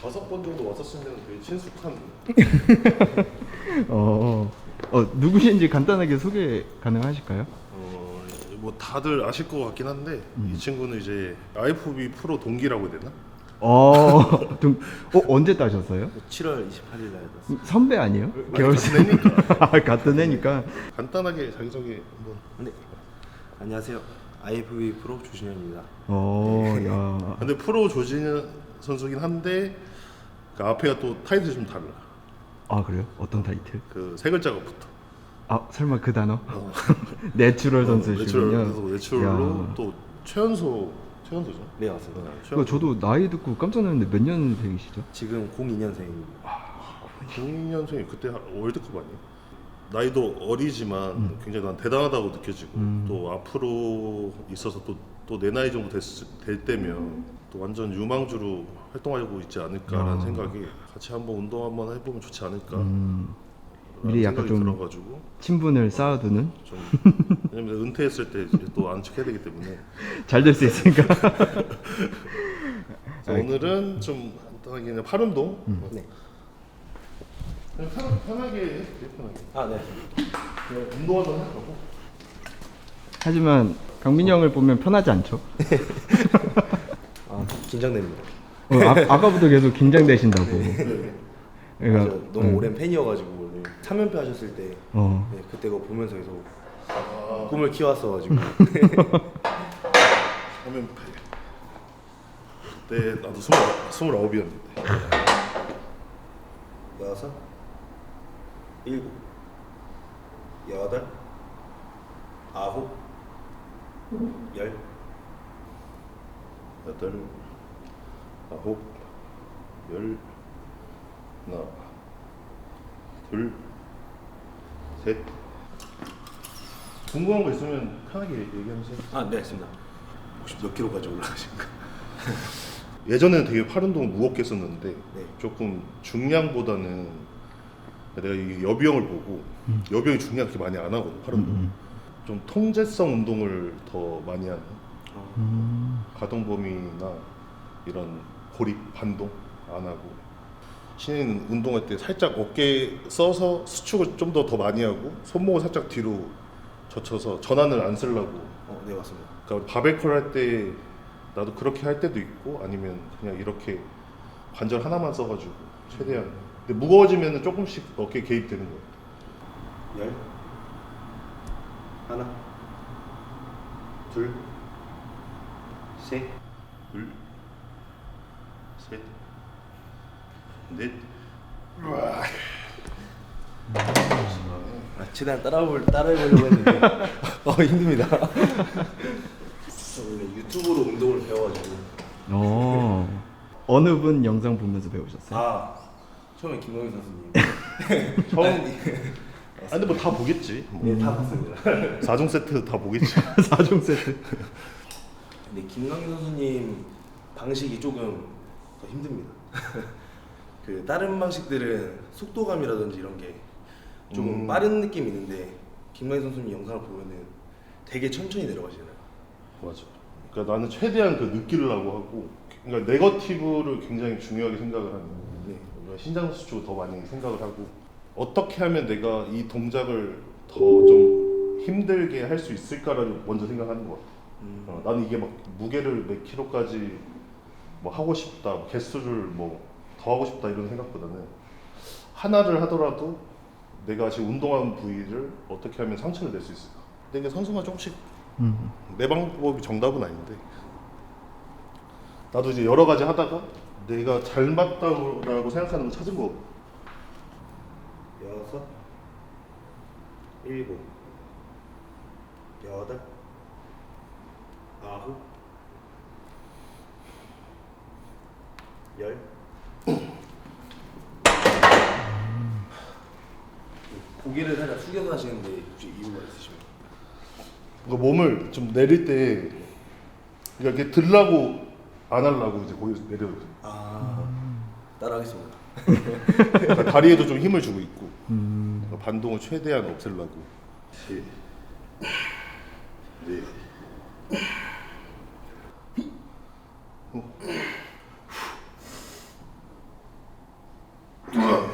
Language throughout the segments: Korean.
다섯 번 정도 왔었으면 되게 친숙한 어, 어 누구신지 간단하게 소개 가능하실까요? 어, 뭐 다들 아실 것 같긴 한데 이 친구는 이제 IFB 프로 동기라고 해야 되나? 어, 좀, 어 언제 따셨어요? 7월 28일 날 떴어요. 선배 아니에요? 개월 같은 애니까. 아, 같은 애니까. 간단하게 자기소개 한번 네. 안녕하세요. IFB 프로 조신현입니다. 어, 야. 근데 프로 조진 선수긴 한데 그 앞에가 또 타이틀이 좀 달라 아 그래요? 어떤 타이틀? 그 세 글자가 붙어 아 설마 그 단어? 내추럴 선수시군요. 내추럴, 그래서 내추럴로 야. 또 최연소 최연소죠 네, 맞습니다. 그거 저도 나이 듣고 깜짝 놀랐는데 몇 년생이시죠? 지금 02년생입니다. 02년생이 그때 월드컵 아니에요? 나이도 어리지만 굉장히 난 대단하다고 느껴지고 또 앞으로 있어서 또 또 내 나이 정도 됐, 될 때면 또 완전 유망주로 활동하고 있지 않을까라는 아. 생각에 같이 한번 운동 한번 해보면 좋지 않을까? 음, 미리 약간 생각이 좀 들어가지고. 친분을 쌓아두는? 좀 왜냐면 은퇴했을 때 이제 또 안축해야 되기 때문에. 잘 될 수 있으니까. 그래서 오늘은 좀 간단하게 그냥 팔 운동? 네. 그냥 편, 편하게 해 편하게. 아, 네. 그냥 운동 한번 할 거고 하지만 강민이 형을 보면 편하지 않죠? 아, 긴장됩니다. 어, 아, 아까부터 계속 긴장되신다고. 네. 그러니까 저 너무 음, 오랜 팬이어가지고 네. 3연패 하셨을 때 어, 네, 그때 그거 보면서 계속 꿈을 키웠어가지고 하면 그때 나도 스물 스물아홉이었는데 여섯, 일곱, 여덟, 아홉, 열, 여덟. 아홉. 열. 하나. 둘셋. 궁금한 거 있으면 편하게 얘기하세요. 아, 네, 알겠습니다. 혹시 몇 킬로까지 올라가실까? 예전에는 되게 팔 운동을 무겁게 했었는데 네. 조금 중량보다는 내가 이 여비형을 보고 여비형이 중량 그렇게 많이 안 하거든 팔 운동 좀 통제성 운동을 더 많이 하는 음, 가동 범위나 이런 고립 반동 안 하고 신인 운동할 때 살짝 어깨 써서 수축을 좀 더 더 많이 하고 손목을 살짝 뒤로 젖혀서 전환을 안 쓰려고. 어, 네, 맞습니다. 그러니까 바벨컬 할 때 나도 그렇게 할 때도 있고 아니면 그냥 이렇게 관절 하나만 써가지고 최대한. 근데 무거워지면 조금씩 어깨 개입되는 거예요. 열, 하나, 둘, 셋, 둘, 셋, 넷. 아, 최대한 따라볼 따라해보려고 했는데 어 힘듭니다. 원래 유튜브로 운동을 배워가지고 어, 어느 분 영상 보면서 배우셨어요? 아 처음에 김동현 선수님 처음. 아니, 아 근데 뭐 다 보겠지. 뭐. 네, 다 봤습니다. 4종 세트 다 보겠지. 4종 세트. 근데 김광현 선수님 방식이 조금 더 힘듭니다. 그 다른 방식들은 속도감이라든지 이런 게 조금 음. 빠른 느낌이 있는데 김광현 선수님 영상을 보면은 되게 천천히 내려가시잖아요. 맞아. 그러니까 나는 최대한 그 느끼려고 하고, 그러니까 네거티브를 굉장히 중요하게 생각을 하는. 네. 우리가 신장 수축을 더 많이 생각을 하고, 어떻게 하면 내가 이 동작을 더 좀 힘들게 할 수 있을까를 먼저 생각하는 것 같아. 음. 어, 나는 이게 막 무게를 몇 킬로까지 뭐 하고 싶다, 뭐 개수를 뭐 더 하고 싶다 이런 생각보다는 하나를 하더라도 내가 지금 운동한 부위를 어떻게 하면 상처를 낼 수 있을까. 근데 이게 선수가 조금씩 음. 내 방법이 정답은 아닌데 나도 이제 여러 가지 하다가 내가 잘 맞다고 생각하는 거 찾은 거 여섯, 일곱, 여덟, 아홉, 열. 고개를 살짝 숙여서 하시는데 혹시 이유가 있으시면? 그러니까 몸을 좀 내릴 때 그러니까 이렇게 들라고 안 하려고 이제 거기서 내려 아, 따라하겠습니다. 그러니까 다리에도 좀 힘을 주고 있고 음. 반동을 최대한 없애려고. 아,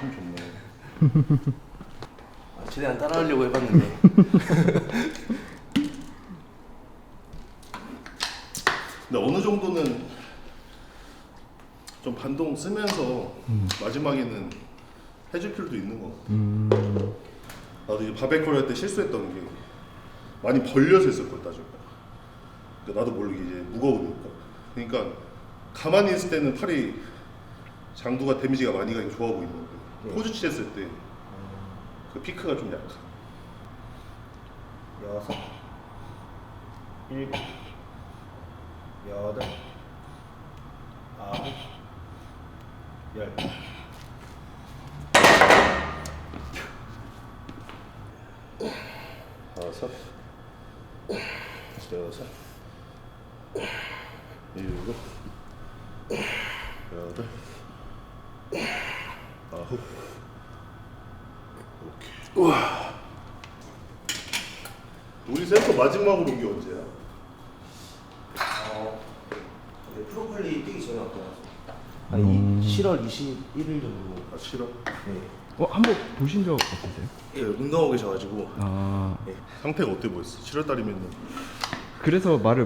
힘 좋네. 아, 최대한 따라하려고 해봤는데. 근데 어느 정도는 좀 반동 쓰면서 마지막에는 해줄 필요도 있는 것 같아. 음. 나도 이제 바베큐 할때 실수했던 게 많이 벌려서 했었거든 나중에. 그러니까 나도 모르게 이제 무거우니까. 그러니까 가만히 있을 때는 팔이 장두가 데미지가 많이 가기 좋아 보이는데 네. 포즈 취했을 때그 피크가 좀 약하. 여섯 일곱 여덟 아홉 열 다섯, 여섯, 일곱, 여덟, 아홉. 오케이. 우와. 우리 센터 마지막으로 온게 언제야? 어, 네, 프로폴리 뛰기 전에 왔던 것 같습니다. 한 음. 이- 7월 21일 정도. 아 싫어. 네. 어, 한번 보신 적 없으세요? 예, 운동하고 계셔가지고. 아, 예. 상태가 어때 보였어? 7월 달이면 그래서 말을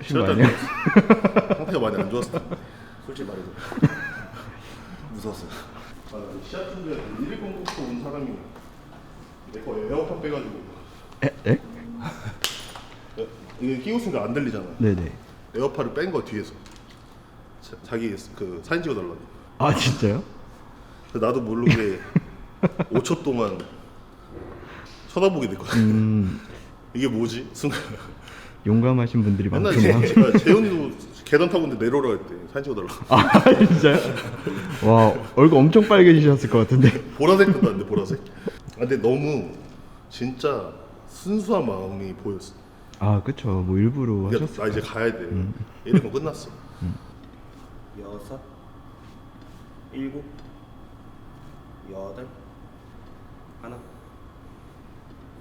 7월 거 아니에요? 달 상태가 많이 안 텐데. 솔직히 말해도 무서웠어요. 아, 나 시합 준비할 때 119부터 온 사람이 내거 에어팟 빼가지고 에? 에? 에, 이게 끼고 있으니까 안 들리잖아. 네네. 에어팟을 뺀 거 뒤에서 자, 자기 그 사진 찍어달라고. 아, 진짜요? 나도 모르게 5초 동안 쳐다보게 됐거든. 음, 이게 뭐지? 순간 용감하신 분들이 맨날 많구나. 제, 제가 재현이도 계단 타고 있는데 내려오라 했대. 사진 찍어달라고. 아, 진짜요? 와, 얼굴 엄청 빨개지셨을 것 같은데. 보라색 도 나는데 보라색. 아, 근데 너무 진짜 순수한 마음이 보였어. 아, 그쵸. 뭐 일부러 그러니까 하셨을 나 이제 가야 돼. 이러면 끝났어. 여섯, 일곱, 여덟, 하나,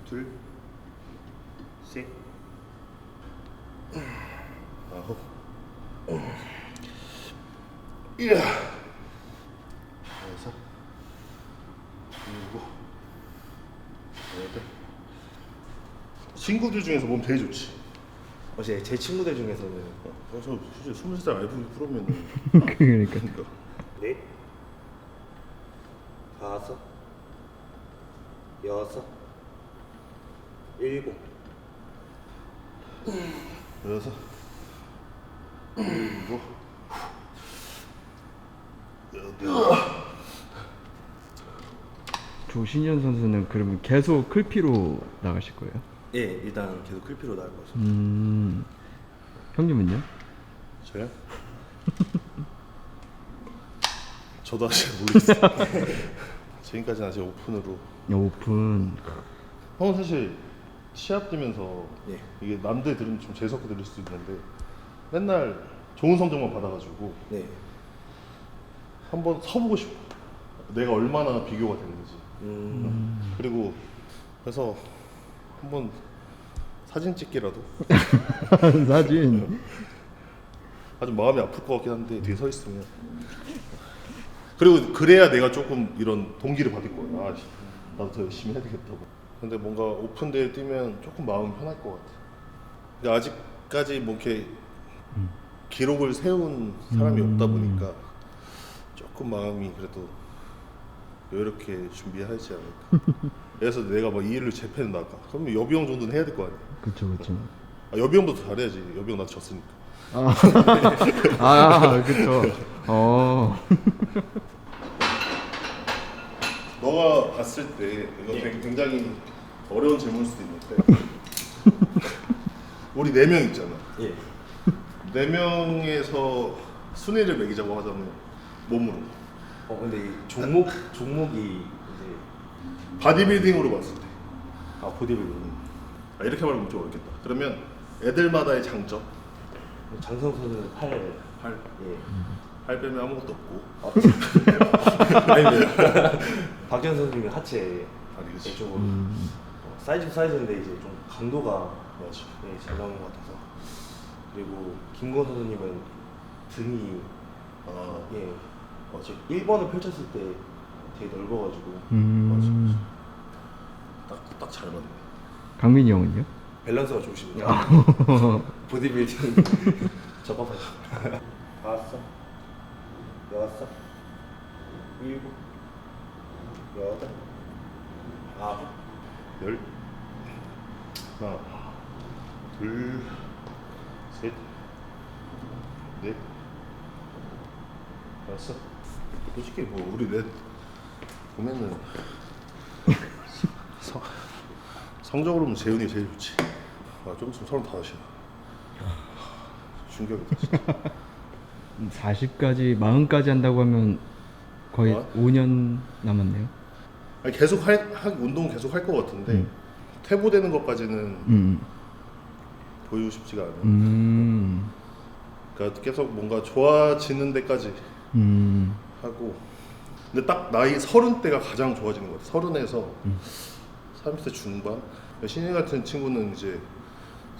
둘, 셋, 아홉. 이야. 여섯. 일곱. 여덟. 친구들 중에서 몸 제일 좋지. 어제 제 친구들 중에서는 어, 저 솔직히 23살 알고 프로면 그러니까. 그러니까 넷, 다섯, 여섯, 일곱, 여섯. 일곱. 여덟. 조신현 선수는 그러면 계속 클피로 나가실 거예요? 예, 일단 계속 클피로 것 같습니다. 음, 형님은요? 저요? 저도 아직 모르겠어요. 지금까지는 아직 오픈으로. 야, 오픈. 형은 사실 시합 뛰면서 예. 이게 남들 들으면 좀 재수없게 들릴 수도 있는데 맨날 좋은 성적만 받아가지고 네. 한번 서보고 싶어. 내가 얼마나 비교가 되는지. 음, 그리고 그래서 한번 사진 찍기라도 사진. 아주 마음이 아플 것 같긴 한데 뒤에 서 있으면 그리고 그래야 내가 조금 이런 동기를 받을 거야. 아, 씨, 나도 더 열심히 해야 되겠다고. 근데 뭔가 오픈대회 뛰면 조금 마음이 편할 것 같아. 근데 아직까지 뭐 이렇게 기록을 세운 사람이 없다 보니까 조금 마음이 그래도 이렇게 준비하지 않을까. 그래서 내가 막 이 일을 재팬 나가. 그러면 여비 형 정도는 해야 될 거 아니야. 그쵸, 그쵸. 아, 여비 형도 잘해야지. 여비 형 나도 졌으니까. 아, 아 그쵸. 어. 너가 봤을 때 이거 굉- 굉장히 어려운 질문일 수도 있는데 우리 네 명 있잖아. 예. 네 명에서 순위를 매기자고 하자면 몸으로 어 근데 이 종목 종목이 이제 바디빌딩으로 봤을 때 아 보디빌딩. 아, 이렇게 말하면 좀 어렵겠다. 그러면 애들마다의 장점 장성 선수는 팔. 팔, 예. 팔 빼면 아무것도 없고 아닙니다. 박현 선수님이 하체 아니 그치 쪽으로 음, 어, 사이즈 사이즈인데 이제 좀 강도가 맞아. 네, 잘 나온 것 같아서 그리고 김건 선수님은 등이 아예 맞아. 1번을 펼쳤을 때 되게 넓어가지고 음. 딱 딱 잘 맞네. 강민이 형은요? 밸런스가 좋으시군요. 보디빌딩 적합하죠. 다섯, 여섯, 일곱, 여덟, 아홉, 열 하나 둘 셋 넷 다섯. 솔직히 뭐 우리 넷 보면은 성, 성적으로는 재훈이 제일 좋지. 아좀 있으면 서른 다섯이야. 충격이다 진짜 40까지 40까지 한다고 하면 거의 어? 5년 남았네요. 아니, 계속 할, 하, 운동 계속 할 것 같은데 음. 퇴보되는 것까지는 음. 보이고 싶지가 않아 음. 그러니까 계속 뭔가 좋아지는 데까지 음. 하고 근데 딱 나이 서른 때가 가장 좋아지는 것 같아 서른에서 음. 30대 중반 신인 같은 친구는 이제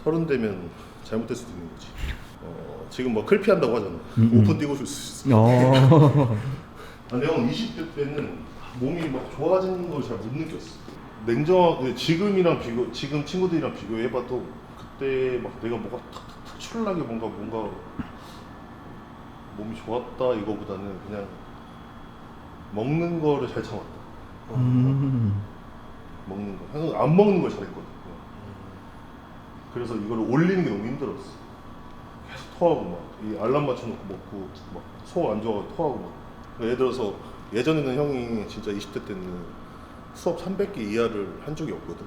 서른 되면 잘못될 수도 있는 거지 어, 지금 뭐 클피 한다고 하잖아 음, 음. 오픈 뛰고 줄수 있어 어. 아, 내가 20대 때는 몸이 막 좋아지는 걸 잘 못 느꼈어 냉정하게 지금이랑 비교 지금 친구들이랑 비교해봐도 그때 막 내가 뭐가 탁탁 특출나게 뭔가 뭔가 몸이 좋았다 이거보다는 그냥 먹는 거를 잘 참았다 음. 먹는 거 항상 안 먹는 걸 잘했거든. 그래서 이걸 올리는 게 너무 힘들었어 토하고 막 이 알람 맞춰놓고 먹고 막속안 좋아서 토하고 막 예를 들어서 예전에는 형이 진짜 20대 때는 수업 300개 이하를 한 적이 없거든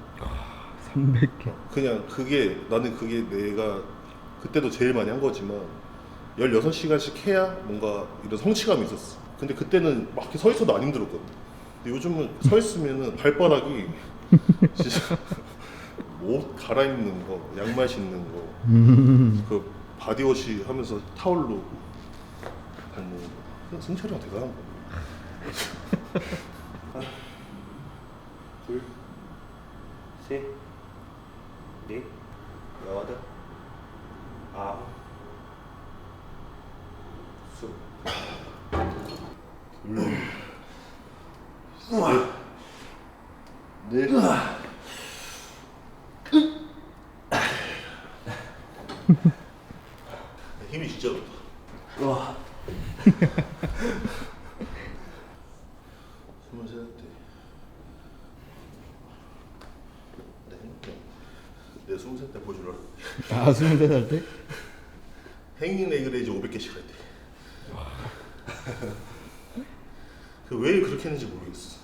300개. 그냥 그게 나는 그게 내가 그때도 제일 많이 한 거지만 16시간씩 해야 뭔가 이런 성취감이 있었어 근데 그때는 막 이렇게 서 있어도 안 힘들었거든 근데 요즘은 서 있으면은 발바닥이 진짜 옷 갈아입는 거 양말 신는 거 음. 그 바디워시 하면서 타올로 밟는 거 승철이 형 대단한 거 둘, 셋, 넷, 여덟, 아홉, 수. 넷 힘이 진짜 좋다 와. 스물세 때. 내 행복해. 내 스무 살때 보여주려. 아, 23살 때? 행인 레그레이즈 500개씩 할 때. 그왜 그렇게 했는지 모르겠어.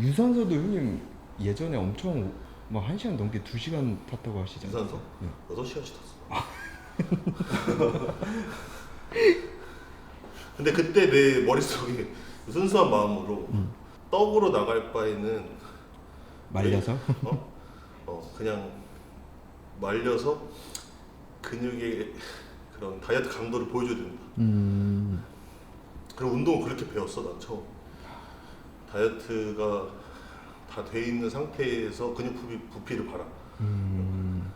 유산소도 형님 예전에 엄청 막 1시간 넘게 2시간 탔다고 하시잖아요. 유산소? 네. 6시간씩 탔어. 근데 그때 내 머릿속에 순수한 마음으로 떡으로 나갈 바에는 말려서? 어? 어 그냥 말려서 근육의 그런 다이어트 강도를 보여줘야 된다. 음. 그리고 운동을 그렇게 배웠어 난 처음. 다이어트가 다 돼 있는 상태에서 근육 부피, 부피를 봐라. 음.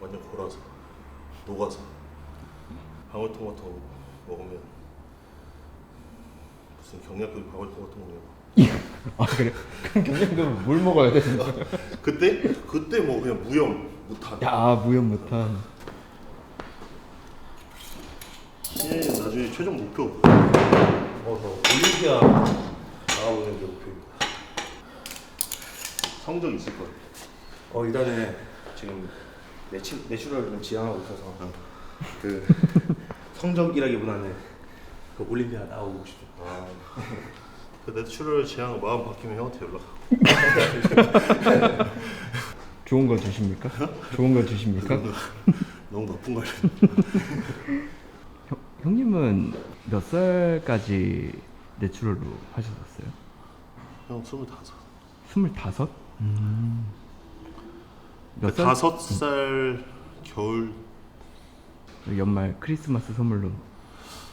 완전 골아서 녹아서 방울토마토 먹으면 무슨 경량급 방울토마토 먹냐고. 아, 그래? 그럼 경량급은 뭘 먹어야 되는 거야? 그때 그때 뭐 그냥 무염 무탄. 야, 무염 못한. 신현이 나중에 최종 목표 어, 저 올림피아 나가보는 게 목표입니다. 성적 있을 거야. 어, 일단은 지금 내추, 내추럴을 좀 지향하고 있어서 그 성적이라기보다는 그 올림피아 나오고 싶죠. 아, 그 내추럴 지향 마음 바뀌면 형한테 연락. 좋은 거 주십니까? 좋은 거 주십니까? 너무 나쁜 거 아니야? 형, 형님은 몇 살까지 내추럴로 하셨었어요? 형 스물다섯. 스물다섯? 음. 몇그 살? 다섯 살 겨울 연말 크리스마스 선물로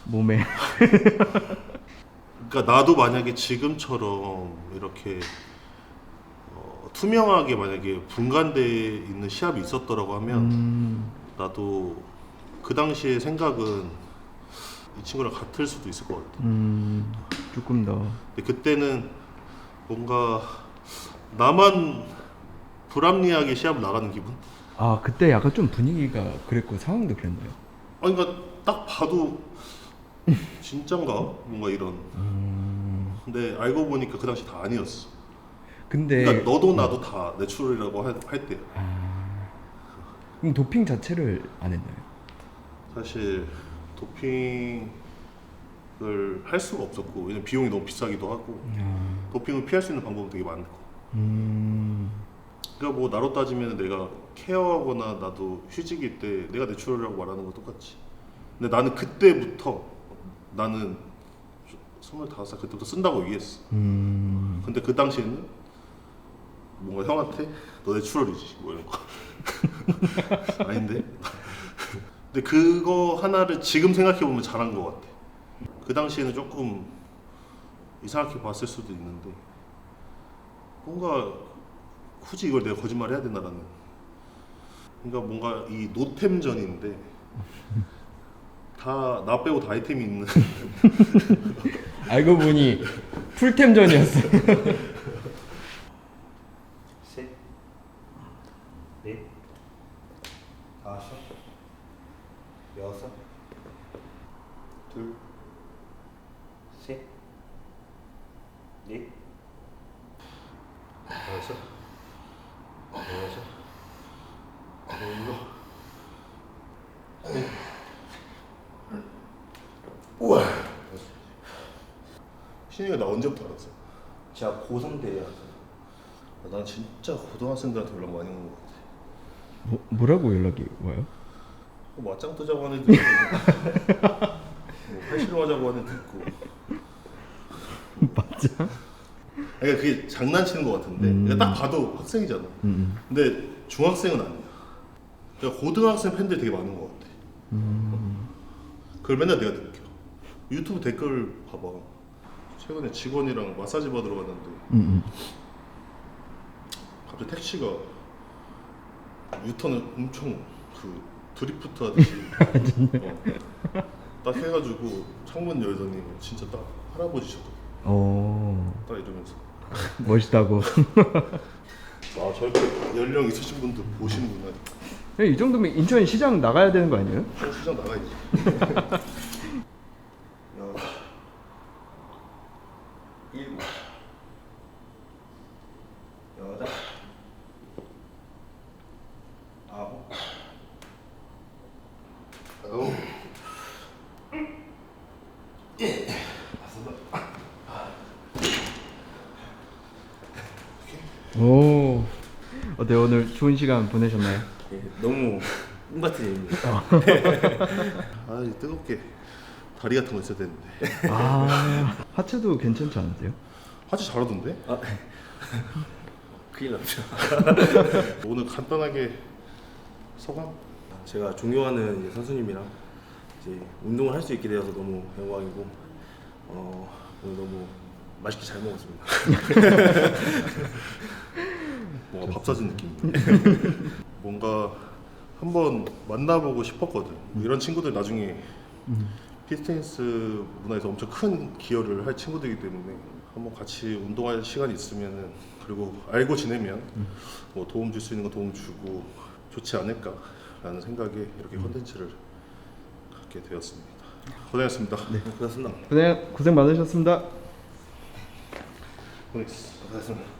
몸에 그러니까 나도 만약에 지금처럼 이렇게 어, 투명하게 만약에 분간돼 있는 시합이 있었더라고 하면 음, 나도 그 당시의 생각은 이 친구랑 같을 수도 있을 것 같아. 음 조금 더 근데 그때는 뭔가 나만 불합리하게 시합 나가는 기분? 아 그때 약간 좀 분위기가 그랬고 상황도 그랬나요? 아니 그러니까 딱 봐도 진짠가? 뭔가 이런. 근데 알고 보니까 그 당시 다 아니었어. 근데 그러니까 너도 나도 다 내추럴이라고 할, 할 때야. 그럼 도핑 자체를 안 했나요? 사실 도핑을 할 수가 없었고 왜냐면 비용이 너무 비싸기도 하고 아, 도핑을 피할 수 있는 방법은 되게 많고 음 그러니까 뭐 나로 따지면 내가 케어하거나 나도 휴직일 때 내가 내추럴이라고 말하는 거 똑같지 근데 나는 그때부터 나는 25살 그때부터 쓴다고 얘기했어. 음. 근데 그 당시에는 뭔가 형한테 너 내추럴이지 뭐 이런 거. 아닌데? 근데 그거 하나를 지금 생각해 보면 잘한 것 같아. 그 당시에는 조금 이상하게 봤을 수도 있는데 뭔가 굳이 이걸 내가 거짓말 해야 되나라는. 그러니까 뭔가 이 노템전인데 다 나 빼고 다 아이템이 있는 알고 보니 풀템전이었어. 셋, 넷, 다섯, 여섯, 둘, 셋, 넷, 여섯 여섯 일곱 우와 신이가 나 언제부터 알았어? 제가 고3 때야. 아, 난 진짜 고등학생들한테 연락 많이 오는 것 같아 뭐, 뭐라고 연락이 와요? 뭐 맞짱 뜨자고 하는 애도 있고 뭐 팔씨름 하자고 하는 애도 있고 맞아. 그러니까 그게 장난치는 것 같은데 음. 그냥 딱 봐도 학생이잖아 음. 근데 중학생은 아니야 그러니까 고등학생 팬들 되게 많은 것 같아 그걸 맨날 내가 느껴 유튜브 댓글 봐봐 최근에 직원이랑 마사지 받으러 갔는데 음. 갑자기 택시가 유턴을 엄청 그 드리프트 하듯이 어, 딱 해가지고 창문 열더니 진짜 딱 할아버지셔도 어딱 이러면서 멋있다고. 아 저렇게 연령 있으신 분들 보시는구나 이 정도면 인천 시장 나가야 되는 거 아니에요? 저 시장 나가야지 여섯, 일곱, 여덟, 아홉, 아우 오 어때 오늘 좋은 시간 보내셨나요? 예, 너무 꿈 같은 일입니다. 아 이제 뜨겁게 다리 같은 거 있어야 되는데 아 하체도 괜찮지 않으세요? 하체 잘하던데? 큰일 났죠. 오늘 간단하게 소감? 제가 존경하는 이제 선수님이랑 이제 운동을 할 수 있게 되어서 너무 영광이고 어, 오늘 너무 맛있게 잘 먹었습니다. 뭔가 밥 사준 느낌. 뭔가 한번 만나보고 싶었거든. 뭐 이런 친구들 나중에 피트니스 문화에서 엄청 큰 기여를 할 친구들이기 때문에 한번 같이 운동할 시간이 있으면은 그리고 알고 지내면 뭐 도움 줄 수 있는 거 도움 주고 좋지 않을까라는 생각에 이렇게 컨텐츠를 갖게 되었습니다. 고생했습니다. 네, 고맙습니다. 고생 고생 많으셨습니다. 고생했어. 고맙습니다.